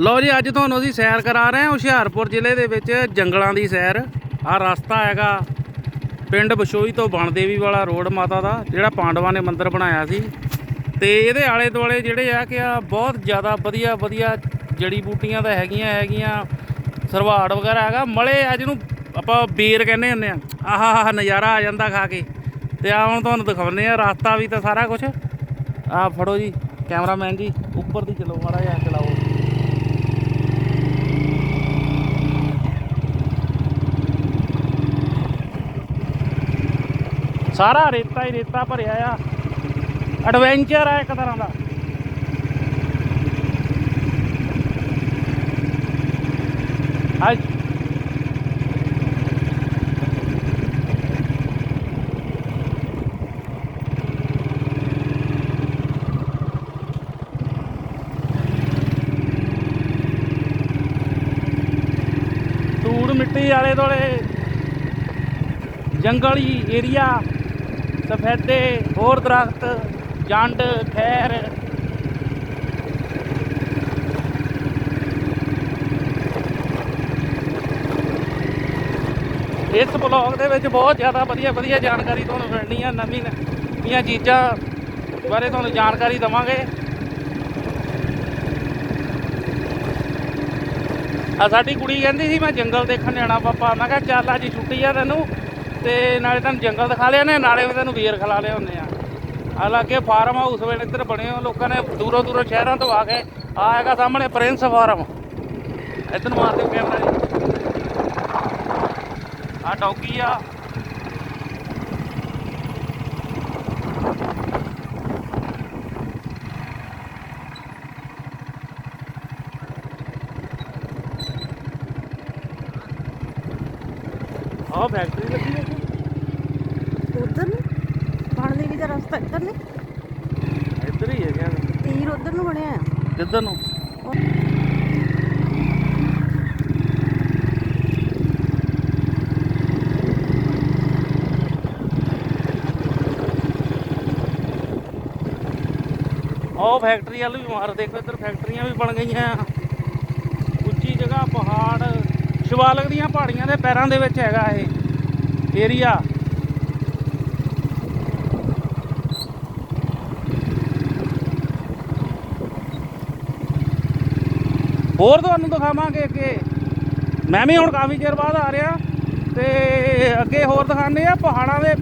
ਲਓ ਜੀ, ਅੱਜ ਤੁਹਾਨੂੰ ਅਸੀਂ ਸੈਰ ਕਰਾ ਰਹੇ ਹਾਂ ਹੁਸ਼ਿਆਰਪੁਰ ਜ਼ਿਲ੍ਹੇ ਦੇ ਵਿੱਚ ਜੰਗਲਾਂ ਦੀ ਸੈਰ। ਆਹ ਰਸਤਾ ਹੈਗਾ ਪਿੰਡ ਬਸ਼ੋਈ ਤੋਂ ਬਣਦੇਵੀ ਵਾਲਾ ਰੋਡ ਮਾਤਾ ਦਾ, ਜਿਹੜਾ ਪਾਂਡਵਾਂ ਨੇ ਮੰਦਿਰ ਬਣਾਇਆ ਸੀ। ਤੇ ਇਹਦੇ ਆਲੇ ਦੁਆਲੇ ਜਿਹੜੇ ਆ ਕਿ ਆ ਬਹੁਤ ਜ਼ਿਆਦਾ ਵਧੀਆ ਵਧੀਆ ਜੜੀ ਬੂਟੀਆਂ ਤਾਂ ਹੈਗੀਆਂ ਹੈਗੀਆਂ। ਸਰਵਾੜ ਵਗੈਰਾ ਹੈਗਾ। ਮਲੇ ਆ ਜਿਹਨੂੰ ਆਪਾਂ ਬੇਰ ਕਹਿੰਦੇ ਹੁੰਦੇ ਆ। ਆਹਾ, ਆਹ ਨਜ਼ਾਰਾ ਆ ਜਾਂਦਾ ਖਾ ਕੇ। ਤੇ ਆ ਹੁਣ ਤੁਹਾਨੂੰ ਦਿਖਾਉਂਦੇ ਆ, ਰਸਤਾ ਵੀ ਤਾਂ ਸਾਰਾ ਕੁਝ ਆ ਫੜੋ ਜੀ, ਕੈਮਰਾਮੈਨ ਜੀ, ਉੱਪਰ ਦੀ ਚਲੋ ਮਾੜਾ ਜਿਹਾ। ਸਾਰਾ ਰੇਤਾ ਹੀ ਰੇਤਾ ਭਰਿਆ ਆ। ਐਡਵੈਂਚਰ ਆ ਇੱਕ ਤਰ੍ਹਾਂ ਦਾ। ਅੱਜ ਧੂੜ ਮਿੱਟੀ ਆਲੇ ਦੁਆਲੇ ਜੰਗਲੀ ਏਰੀਆ ਸਫੈਦੇ, ਹੋਰ ਦਰਖਤ, ਜੰਡ ਖੈਰ ਇਸ ਬਲੌਗ ਦੇ ਵਿੱਚ ਬਹੁਤ ਜ਼ਿਆਦਾ ਵਧੀਆ ਵਧੀਆ ਜਾਣਕਾਰੀ ਤੁਹਾਨੂੰ ਮਿਲਣੀ ਆ, ਨਵੀਂ ਨਵੀਆਂ ਚੀਜ਼ਾਂ ਬਾਰੇ ਤੁਹਾਨੂੰ ਜਾਣਕਾਰੀ ਦਵਾਂਗੇ। ਆ ਸਾਡੀ ਕੁੜੀ ਕਹਿੰਦੀ ਸੀ, ਮੈਂ ਜੰਗਲ ਦੇਖਣ ਜਾਣਾ ਪਾਪਾ। ਮੈਂ ਕਿਹਾ, ਚੱਲ ਅੱਜ ਛੁੱਟੀ ਆ ਤੈਨੂੰ। ਤੇ ਨਾਲੇ ਤੈਨੂੰ ਜੰਗਲ ਦਿਖਾ ਲਿਆ ਨੇ, ਨਾਲੇ ਵੀ ਤੈਨੂੰ ਵੀਰ ਖਿਲਾ ਲਿਆ ਹੁੰਦੇ ਆ। ਹਾਲਾਂਕਿ ਫਾਰਮ ਹਾਊਸ ਵੇਲੇ ਇੱਧਰ ਬਣੇ ਹੋ ਲੋਕਾਂ ਨੇ ਦੂਰੋਂ ਦੂਰੋਂ ਸ਼ਹਿਰਾਂ ਤੋਂ ਆ ਕੇ ਆ ਹੈਗਾ ਸਾਹਮਣੇ ਪ੍ਰਿੰਸ ਫਾਰਮ। ਇੱਧਰ ਨੂੰ ਮਾਰ ਦਿਓ ਕੈਮਰਾ ਆ ਡੌਗੀ ਆ। ਆ ਫੈਕਟਰੀ ਲੱਗੀ ਬਣਦੇਵੀ ਦਾ ਰਸਤਾ ਇੱਧਰ ਨੇ? ਇੱਧਰ ਹੀ ਹੈ ਕਿਆ ਤੀਰ ਉਧਰ ਨੂੰ ਬਣਿਆ ਕਿੱਧਰ ਨੂੰ? ਉਹ ਫੈਕਟਰੀ ਵਾਲ ਵੀ ਮਾਰ ਦੇਖੋ ਇੱਧਰ ਫੈਕਟਰੀਆਂ ਵੀ ਬਣ ਗਈਆਂ ਉੱਚੀ ਜਗ੍ਹਾ ਪਹਾੜ ਸ਼ਿਵਾਲਕ ਦੀਆਂ ਪਹਾੜੀਆਂ ਦੇ ਪੈਰਾਂ ਦੇ ਵਿੱਚ ਹੈਗਾ ਇਹ ਏਰੀਆ ਹੋਰ ਤੁਹਾਨੂੰ ਦਿਖਾਵਾਂਗੇ ਅੱਗੇ। ਮੈਂ ਵੀ ਹੁਣ ਕਾਫੀ ਚਿਰ ਬਾਅਦ ਆ ਰਿਹਾ ਤੇ ਅੱਗੇ ਹੋਰ ਦਿਖਾਉਂਦੇ ਆ ਪਹਾੜਾਂ ਦੇ,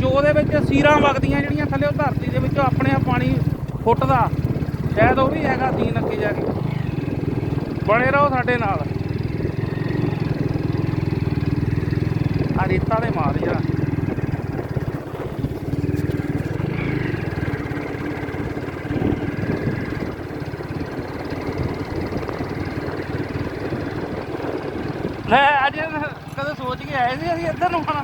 ਜੋ ਦੇ ਵਿੱਚ ਸੀਰਾਂ ਵਗਦੀਆਂ ਜਿਹੜੀਆਂ ਥੱਲੇ ਉਹ ਧਰਤੀ ਦੇ ਵਿੱਚੋਂ ਆਪਣੇ ਆਪ ਪਾਣੀ ਫੁੱਟਦਾ। ਸ਼ਾਇਦ ਉਹ ਵੀ ਹੈਗਾ ਸੀਨ ਅੱਗੇ ਜਾ ਕੇ। ਬਣੇ ਰਹੋ ਸਾਡੇ ਨਾਲ। ਆ ਰੇਤਾ ਦੇ ਮਾਰ ਜਰਾ ਲੈ ਅੱਜ ਕਦੇ ਸੋਚ ਕੇ ਆਏ ਸੀ ਅਸੀਂ ਇੱਧਰ ਨੂੰ ਆਉਣਾ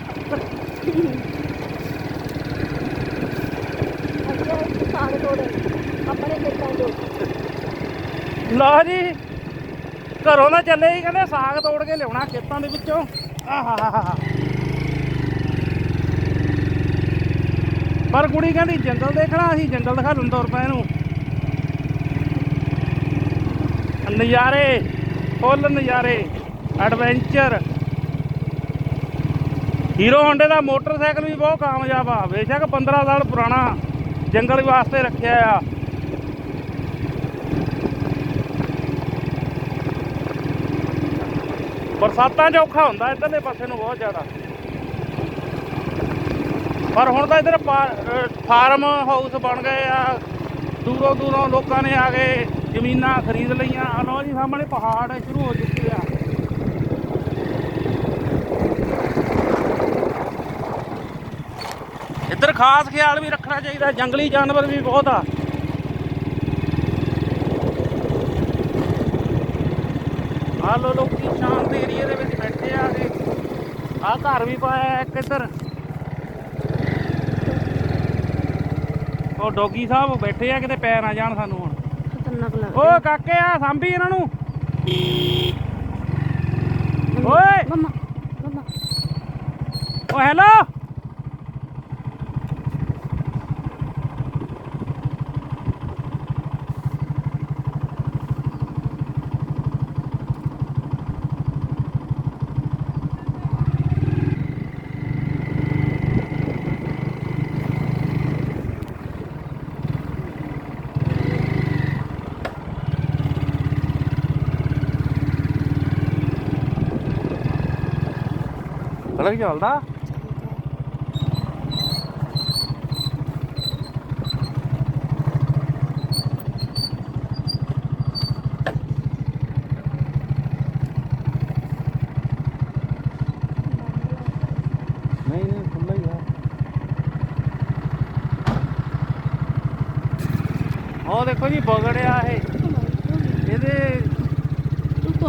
ਸਾਗ ਤੋੜੇ ਆਪਣੇ ਖੇਤਾਂ ਚੋਂ ਲਓ ਜੀ, ਘਰੋਂ ਨਾ ਚੱਲੇ ਹੀ ਕਹਿੰਦੇ ਸਾਗ ਤੋੜ ਕੇ ਲਿਆਉਣਾ ਖੇਤਾਂ ਦੇ ਵਿੱਚੋਂ। ਆਹਾਹਾਹਾ। ਪਰ ਕੁੜੀ ਕਹਿੰਦੀ, ਜੰਗਲ ਦੇਖਣਾ ਅਸੀਂ ਜੰਗਲ ਦਿਖਾ ਲੂੰ ਤੁਰ ਪਏ ਨੂੰ। ਨਜ਼ਾਰੇ, ਫੁੱਲ ਨਜ਼ਾਰੇ। ਐਡਵੈਂਚਰ। ਹੀਰੋ ਹੋਂਡੇ ਦਾ ਮੋਟਰਸਾਈਕਲ ਵੀ ਬਹੁਤ ਕਾਮਯਾਬ ਆ। ਬੇਸ਼ੱਕ 15 ਸਾਲ ਪੁਰਾਣਾ ਜੰਗਲ ਵਾਸਤੇ ਰੱਖਿਆ ਆ। ਬਰਸਾਤਾਂ 'ਚ ਔਖਾ ਹੁੰਦਾ ਇੱਧਰਲੇ ਪਾਸੇ ਨੂੰ ਬਹੁਤ ਜ਼ਿਆਦਾ। ਪਰ ਹੁਣ ਤਾਂ ਇੱਧਰ ਫਾਰਮ ਹਾਊਸ ਬਣ ਗਏ ਆ। ਦੂਰੋਂ ਦੂਰੋਂ ਲੋਕਾਂ ਨੇ ਆ ਕੇ ਜ਼ਮੀਨਾਂ ਖਰੀਦ ਲਈਆਂ। ਆ ਲਓ ਜੀ, ਸਾਹਮਣੇ ਪਹਾੜ ਸ਼ੁਰੂ ਹੋ ਚੁੱਕੇ ਆ ਇੱਧਰ ਖਾਸ ਖਿਆਲ ਵੀ ਰੱਖਣਾ ਚਾਹੀਦਾ ਜੰਗਲੀ ਜਾਨਵਰ ਵੀ ਬਹੁਤ ਆ। ਆ ਲੋ ਲੋਕੀ ਸ਼ਾਂਤ ਏਰੀਏ ਦੇ ਵਿੱਚ ਬੈਠੇ ਆ ਕੇ ਆ ਘਰ ਵੀ ਪਾਇਆ ਇੱਕ ਇੱਧਰ। ਉਹ ਡੋਗੀ ਸਾਹਿਬ ਬੈਠੇ ਆ ਕਿਤੇ ਪੈ ਨਾ ਜਾਣ ਸਾਨੂੰ ਹੁਣ। ਖਤਰਨਾਕ ਓ ਕਾਕੇ ਆ ਸਾਂਭੀ ਇਹਨਾਂ ਨੂੰ। ਓਏ! ਮਮਾ ਮਮਾ। ਓ ਹੈਲੋ ਸੜਕ ਚੱਲਦਾ ਨਹੀਂ ਨਹੀਂ ਉਹ ਦੇਖੋ ਜੀ ਬਗੜਿਆ ਇਹ ਇਹਦੇ